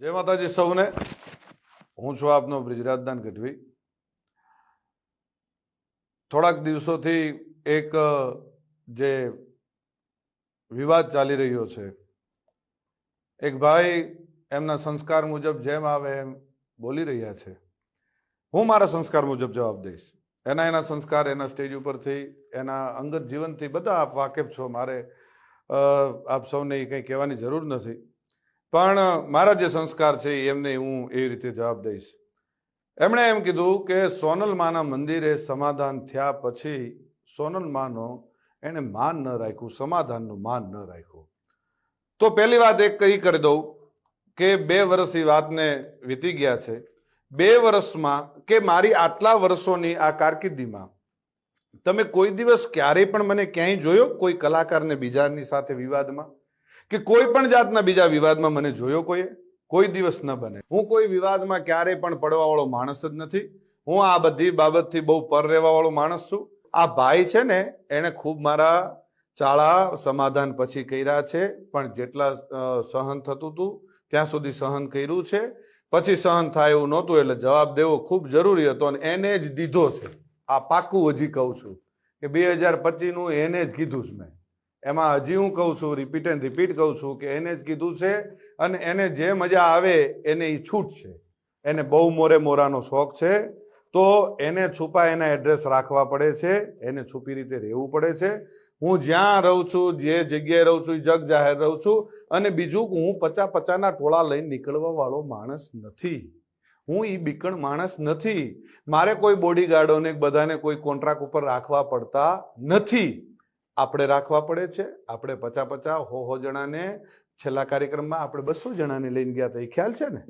જય માતાજી સૌને. હું છું આપનો બ્રિજરાજદાન ગઢવી. થોડાક દિવસોથી એક જે વિવાદ ચાલી રહ્યો છે. એક ભાઈ એમના સંસ્કાર મુજબ જેમ આવે એમ બોલી રહ્યા છે. હું મારા સંસ્કાર મુજબ જવાબ દઈશ. એના એના સંસ્કાર એના સ્ટેજ ઉપરથી, એના અંગત જીવનથી બધા આપ વાકેફ છો. મારે આપ સૌને એ કંઈ કહેવાની જરૂર નથી. પણ મારા જે સંસ્કાર છે એમને હું એ રીતે જવાબ દઈશ. એમણે એમ કીધું કે સોનલ માના મંદિરે સમાધાન થયા પછી સોનલ માનો એણે માન ન રાખ્યું, સમાધાનનું માન ન રાખ્યું. તો પહેલી વાત એક કહી કરી દઉં કે બે વર્ષ એ વાતને વીતી ગયા છે. બે વર્ષમાં કે મારી આટલા વર્ષોની આ કારકિર્દીમાં તમે કોઈ દિવસ ક્યારેય પણ મને ક્યાંય જોયો? કોઈ કલાકારને બીજાની સાથે વિવાદમાં? કે કોઈ પણ જાતના બીજા વિવાદમાં મને જોયો કોઈએ? કોઈ દિવસ ન બને. હું કોઈ વિવાદમાં ક્યારેય પણ પડવાવાળો માણસ જ નથી. હું આ બધી બાબતથી બહુ પર રહેવા વાળો માણસ છું. આ ભાઈ છે ને, એણે ખૂબ મારા ચાળા સમાધાન પછી કર્યા છે. પણ જેટલા સહન થતું હતું ત્યાં સુધી સહન કર્યું છે. પછી સહન થાય એવું નહોતું, એટલે જવાબ દેવો ખૂબ જરૂરી હતો અને એને જ દીધો છે. આ પાકું હજી કહું છું કે બે હજાર પચીસનું એને જ કીધું છે મેં. એમાં હજી હું કહું છું રિપીટ એન્ડ રિપીટ કહું છું કે એને જ કીધું છે અને એને જે મજા આવે એને એ છૂટ છે. એને બહુ મોરે મોરાનો શોખ છે. તો એને છુપા એના એડ્રેસ રાખવા પડે છે. એને છુપી રીતે રહેવું પડે છે. હું જ્યાં રહું છું, જે જગ્યાએ રહું છું જગ જાહેર રહું છું અને બીજું હું પચા પચાના ટોળા લઈને નીકળવા વાળો માણસ નથી. હું એ બીકણ માણસ નથી. મારે કોઈ બોડીગાર્ડોને બધાને કોઈ કોન્ટ્રાક્ટ ઉપર રાખવા પડતા નથી. આપણે રાખવા પડે છે. આપણે પચા પચા હો હો જણાને છેલ્લા કાર્યક્રમમાં આપણે બસો જણાને લઈને ગયા હતા. એ ખ્યાલ છે ને?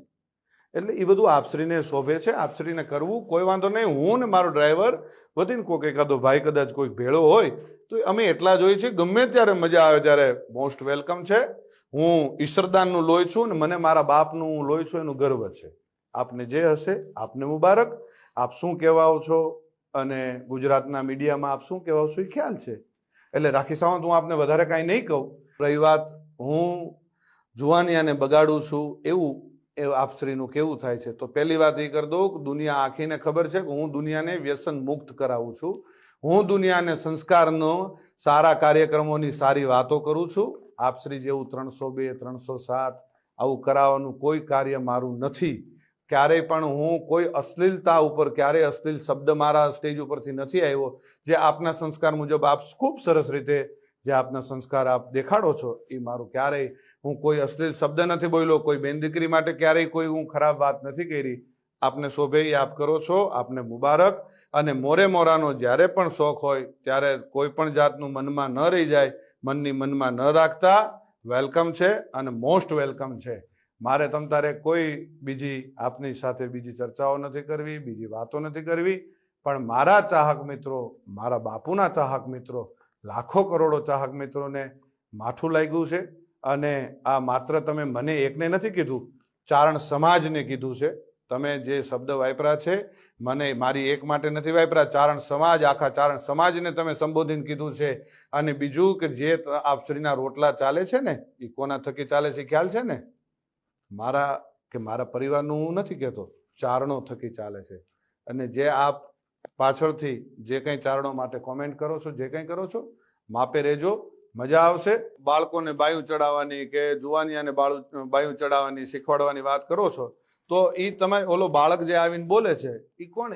એટલે એ બધું આપશ્રીને શોભે છે. આપશ્રીને કરવું કોઈ વાંધો નહીં. હું ને મારો ડ્રાઈવર વધીને કોઈક એકાદો ભાઈ કદાચ કોઈક ભેળો હોય, તો અમે એટલા જ હોઈએ છીએ. ગમે ત્યારે મજા આવે ત્યારે મોસ્ટ વેલકમ છે. હું ઈશ્વરદાનનું લોહી છું ને મને મારા બાપનું હું લોહી છું, એનું ગર્વ છે. આપને જે હશે, આપને મુબારક. આપ શું કહેવાઓ છો? અને ગુજરાતના મીડિયામાં આપ શું કહેવાઓ છો? એ ખ્યાલ છે. એટલે, રાખી સાવંત, હું આપને વધારે કાંઈ નહીં કહું. રહી વાત, હું જુવાનિયાને બગાડું છું એવું એ આપશ્રીનું કેવું થાય છે. તો પહેલી વાત એ કરી દઉં દુનિયા આખીને ખબર છે કે હું દુનિયાને વ્યસન મુક્ત કરાવું છું. હું દુનિયાને સંસ્કારનો સારા કાર્યક્રમોની સારી વાતો કરું છું. આપશ્રી જેવું ત્રણસો બે, ત્રણસો સાત આવું કરાવવાનું કોઈ કાર્ય મારું નથી. ક્યારેય પણ હું કોઈ અશ્લીલતા ઉપર, ક્યારેય અશ્લીલ શબ્દ મારા સ્ટેજ ઉપરથી નથી આવ્યો. જે આપના સંસ્કાર મુજબ આપ ખૂબ સરસ રીતે જે આપના સંસ્કાર આપ દેખાડો છો, એ મારું ક્યારેય હું કોઈ અશ્લીલ શબ્દ નથી બોલ્યો, કોઈ બેન દીકરી માટે ક્યારેય કોઈ હું ખરાબ વાત નથી કરી. આપને શોભે આપ કરો છો, આપને મુબારક. અને મોરે મોરાનો જ્યારે પણ શોખ હોય, ત્યારે કોઈ પણ જાતનું મનમાં ન રહી જાય, મનની મનમાં ન રાખતા, વેલકમ છે અને મોસ્ટ વેલકમ છે. મારે તમ તારે કોઈ બીજી આપની સાથે બીજી ચર્ચાઓ નથી કરવી, બીજી વાતો નથી કરવી, પણ મારા ચાહક મિત્રો, મારા બાપુના ચાહક મિત્રો, લાખો કરોડો ચાહક મિત્રોને માઠું લાગ્યું છે અને આ માત્ર તમે મને એકને નથી કીધું, ચારણ સમાજને કીધું છે. તમે જે શબ્દ વાપરા છે, મને મારી એક માટે નથી વાપરા ચારણ સમાજ, આખા ચારણ સમાજને તમે સંબોધીને કીધું છે. અને બીજું કે જે આપશ્રીના રોટલા ચાલે છે ને એ કોના થકી ચાલે છે ખ્યાલ છે ને? મારા, કે મારા પરિવારનું હું નથી કહેતો, ચારણો થકી ચાલે છે. અને જે આપ પાછળથી જે કંઈ ચારણો માટે કોમેન્ટ કરો છો, જે કંઈ કરો છો, માપે રહેજો, મજા આવશે. બાળકોને બાયું ચડાવવાની કે જુવાનિયાને બાળું, બાયું ચડાવવાની, શીખવાડવાની વાત કરો છો, તો એ તમે ઓલો બાળક જે આવીને બોલે છે એ કોણ